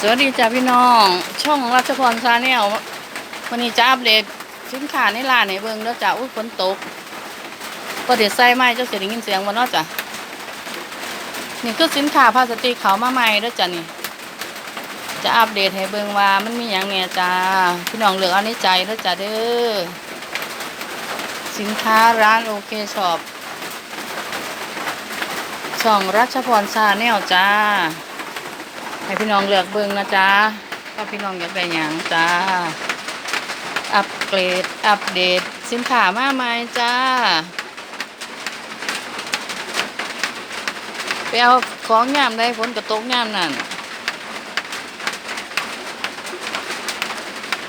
สวัสดีจ้าพี่น้อง ช่องรัชพรซาแนลวันนี้จะอัปเดตสินค้าในร้านให้เบิ่งแล้วจ้าอุ้ยฝนตกก็เดี๋ยวใส่ไม้เจ้าเสียงยินเสียงวันนอจ้ะนี่คือสินค้าพลาสติกเขามาใหม่แล้วจ้ะนี่ จะอัปเดตให้เบิ่งว่ามันมีอย่างเนี่ยจ้าพี่น้องเหลือกเอาในใจแล้วจ้ะเด้อสินค้าร้านโอเคช็อปช่องรัชพรซาแนลจ้า ให้พี่น้องเลือกเบิ่งนะจ๊ะว่าพี่น้องอยากได้หยังจ้า อัปเกรด อัปเดต สินค้ามาใหม่จ้า ไปเอาของยามได้ฝนกระตกยามนั่น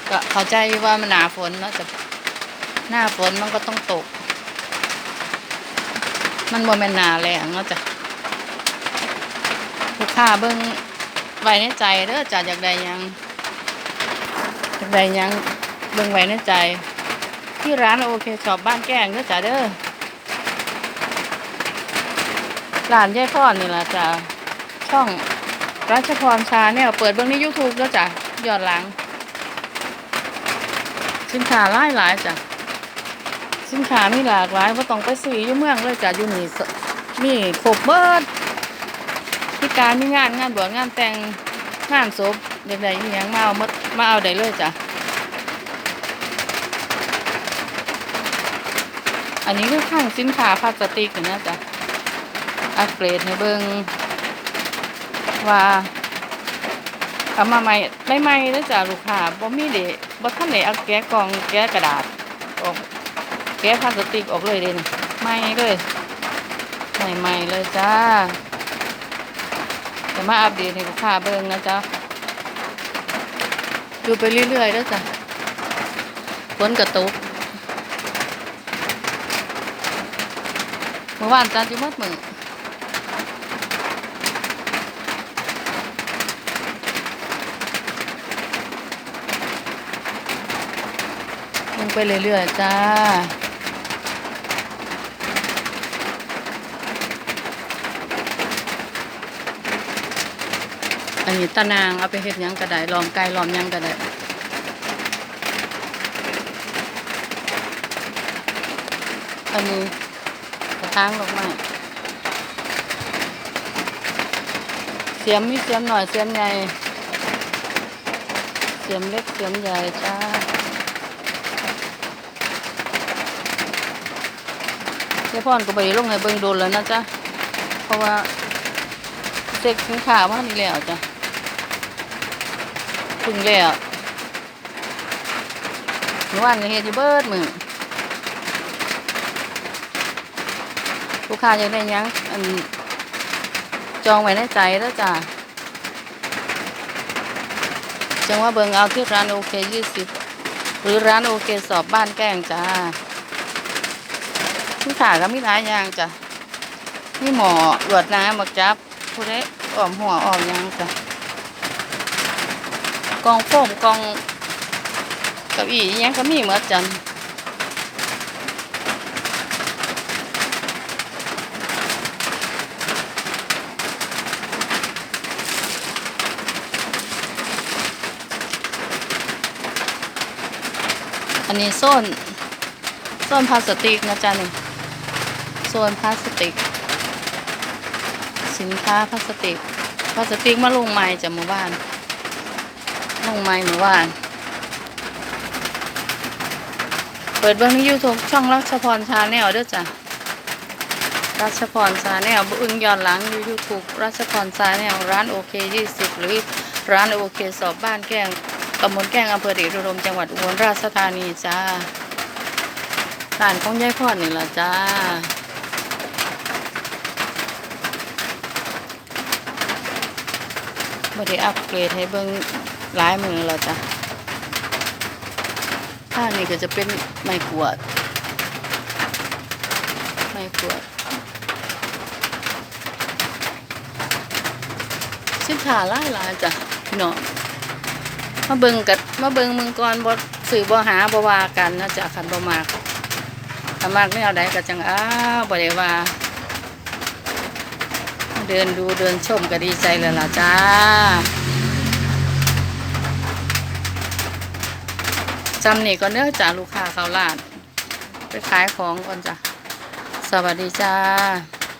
ก็เข้าใจว่ามันหนาฝนเนาะแต่หน้าฝนมันก็ต้องตก มันบ่แม่นหนาแรงเนาะจ้ะลูกค้าเบิ่ง ไว้ในใจเด้อจ้ะอยากได้ยังอยากได้ยังเบิ่งไว้ในใจ ที่ร้านโอเคช็อปบ้านแก้งเด้อจ้ะเด้อร้านยายพรนี่ล่ะจ้ะช่องรัชพรชาแนลเปิดเบิ่งน YouTube แล้วจ้ะย้อนหลัง สินค้าหลายหลายจ้ะสินค้ามีหลากหลายบ่ต้องไปซื้ออยู่เมืองเลยจ้ะอยู่นี่มีครบเบิด มีการมีงานงานบวชงานแต่งงานศพเด็กๆอหยังมาเอามดมาเอาได้เลยจ้ะอันนี้คือข้างสินค้าพลาสติกนะจ๊ะอัปเกรดให้เบิงว่าเอามาใหม่ไม่ใหม่แล้วจ้ะลูกค้าบ่มีเดะบ่ทันได้เอาแกะกล่องแกะกระดาษออกแกะพลาสติกออกเลยเด่นใหม่เลยใหม่ๆเลยจ้า จะมาอัปเดตให้ลูกค้าเบิ่งนะจ๊ะดูไปเรื่อยๆแล้วจ้ะฝนกระตุกเมื่อวานจันจิมัดมือลงไปเรื่อยๆจ้า อันนี้ตะนางเอาไปเฮ็ดยังก็ได้ลอมไก่ลอมยังก็ได้อันนี้กระถางดอกม้เสียมมีเสียมหน่อยเสียมใหญ่เสียมเล็กเสียมใหญ่จ้าเจ้าพ่อนก็ไปลงให้เบิ่งโดนแล้วนะจ๊ะ เพราะว่าเซ็กสินค้ามานี่แล้วจ้ะ ถึงแล้วเมื่อวานก็เฮ็ดอยู่เบิดมือลูกค้าอยากได้ยังอันจองไว้ในใจแล้วจ้ะจังว่าเบิงเอาที่ร้านโอเคยี่สิบหรือร้านโอเคสอบบ้านแก้งจ้าลูกค้าก็มีหลายอย่างจ้ะมีหมอหลวดน้ำบักจับผู้ใดอ้อมหัวอ้อมยังจ้ะ กองโฟมกองเก้าอี้ยังก็มีเหมือนจันอันนี้โซนโซนพลาสติกนะจ๊ะนี่โซนพลาสติก สินค้าพลาสติกพลาสติกมาลงใหม่จากหมู่บ้าน ลงไม้หมู่บ้าน เปิดเบื้องในยูทูบช่องรัชพรชาแนลด้วยจ้ะรัชพรชาแนลบึ้งย้อนหลังยูทูบรัชพรชาแนลร้านโอเคยี่สิบหรือร้านโอเคสอบบ้านแก้งตำบลแก้งอำเภอเดชอุดมจังหวัดอุบลราชธานีจ้าร้านของยายพรนี่ล่ะจ้าบ่ได้อัปเกรดให้เบิ่ง หลายมือแล้วจ้ะข้างนี้ก็จะเป็นไม้กวด ไม้กวาดสินค้าหลายหลายจ้ะพี่น้องมาเบิ่งกัมาเบิ่งมึงก่อนบ่สื่อบ่หาบ่ว่ากันนะจ๊ะคันบ่มากถ้ามากแนวใดก็จังอ้าวบ่ได้ว่า เดินดูเดินชมก็ดีใจแล้วล่ะจ้า จำนี่ก่อนเด้อจ้ะลูกค้าเขาลาด ไปขายของก่อนจ้ะ สวัสดีจ้า